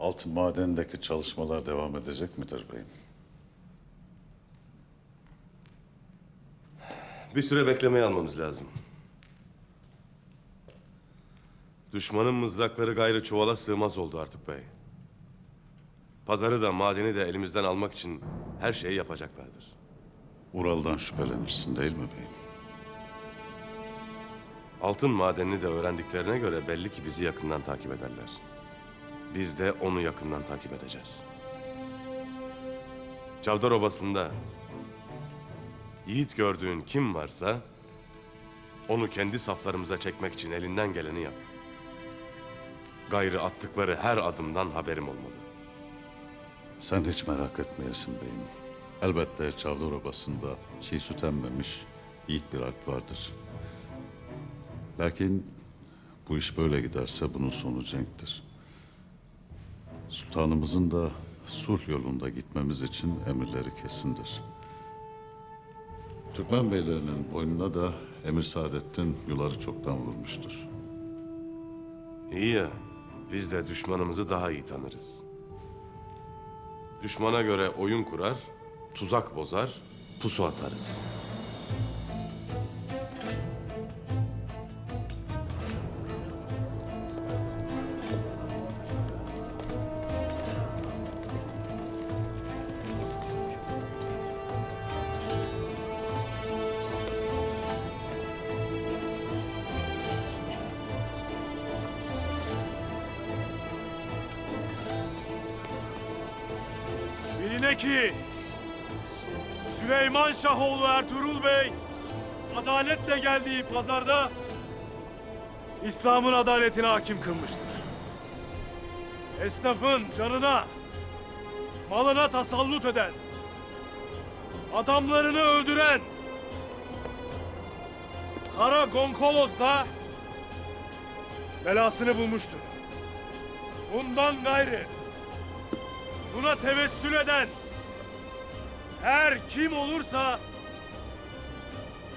Altın madenindeki çalışmalar devam edecek midir beyim? Bir süre beklemeye almamız lazım. Düşmanın mızrakları gayrı çuvala sığmaz oldu artık bey. Pazarı da madeni de elimizden almak için her şeyi yapacaklardır. Ural'dan şüphelenirsin değil mi beyim? Altın madenini de öğrendiklerine göre belli ki bizi yakından takip ederler. Biz de onu yakından takip edeceğiz. Çavdar Obası'nda yiğit gördüğün kim varsa onu kendi saflarımıza çekmek için elinden geleni yap. Gayrı attıkları her adımdan haberim olmalı. Sen hiç merak etmeyesin beyim. Elbette Çavdar Obası'nda çiğ süt emmemiş yiğit bir alp vardır. Lakin bu iş böyle giderse bunun sonu cenktir. Sultanımızın da sulh yolunda gitmemiz için emirleri kesindir. Türkmen beylerinin boynuna da Emir Saadettin yuları çoktan vurmuştur. İyi ya, biz de düşmanımızı daha iyi tanırız. Düşmana göre oyun kurar, tuzak bozar, pusu atarız. Biline ki Süleyman Şahoğlu Ertuğrul Bey adaletle geldiği pazarda İslam'ın adaletine hakim kılmıştır. Esnafın canına, malına tasallut eden, adamlarını öldüren Kara Gonkolos da belasını bulmuştur. Bundan gayrı buna tevessül eden her kim olursa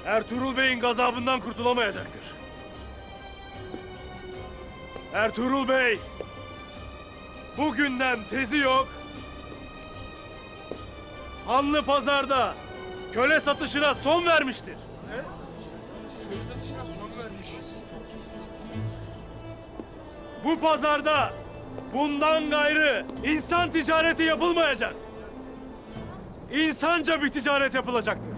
Ertuğrul Bey'in gazabından kurtulamayacaktır. Ertuğrul Bey bugünden tezi yok. Hanlı pazarda köle satışına son vermiştir. Bu pazarda bundan gayrı insan ticareti yapılmayacak. İnsanca bir ticaret yapılacaktır.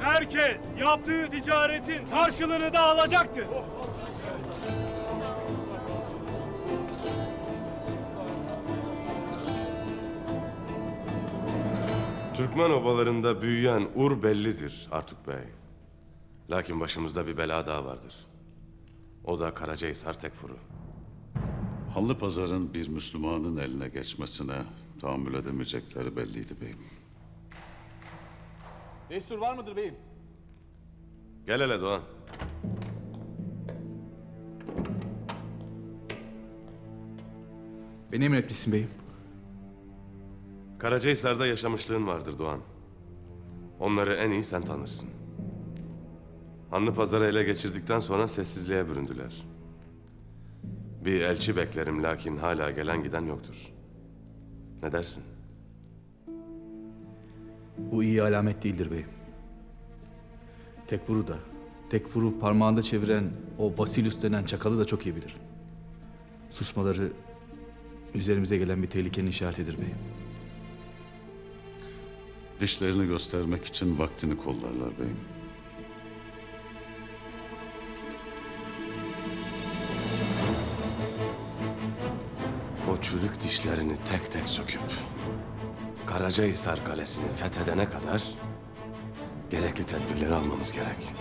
Herkes yaptığı ticaretin karşılığını da alacaktır. Türkmen obalarında büyüyen ur bellidir Artuk Bey. Lakin başımızda bir bela daha vardır. O da Karacahisar Tekfur'u. Hanlı Pazar'ın bir Müslümanın eline geçmesine tahammül edemeyecekleri belliydi beyim. Destur var mıdır beyim? Gel hele Doğan. Beni emretmişsin beyim. Karacahisar'da yaşamışlığın vardır Doğan. Onları en iyi sen tanırsın. Hanlı pazarı ele geçirdikten sonra sessizliğe büründüler. Bir elçi beklerim lakin hala gelen giden yoktur. Ne dersin? Bu iyi alamet değildir beyim. Tekfur'u da, Tekfur'u parmağında çeviren o Vasilius denen çakalı da çok iyi bilir. Susmaları üzerimize gelen bir tehlikenin işaretidir beyim. Dişlerini göstermek için vaktini kollarlar beyim. Çürük dişlerini tek tek söküp Karacahisar Kalesi'ni fethedene kadar gerekli tedbirleri almamız gerek.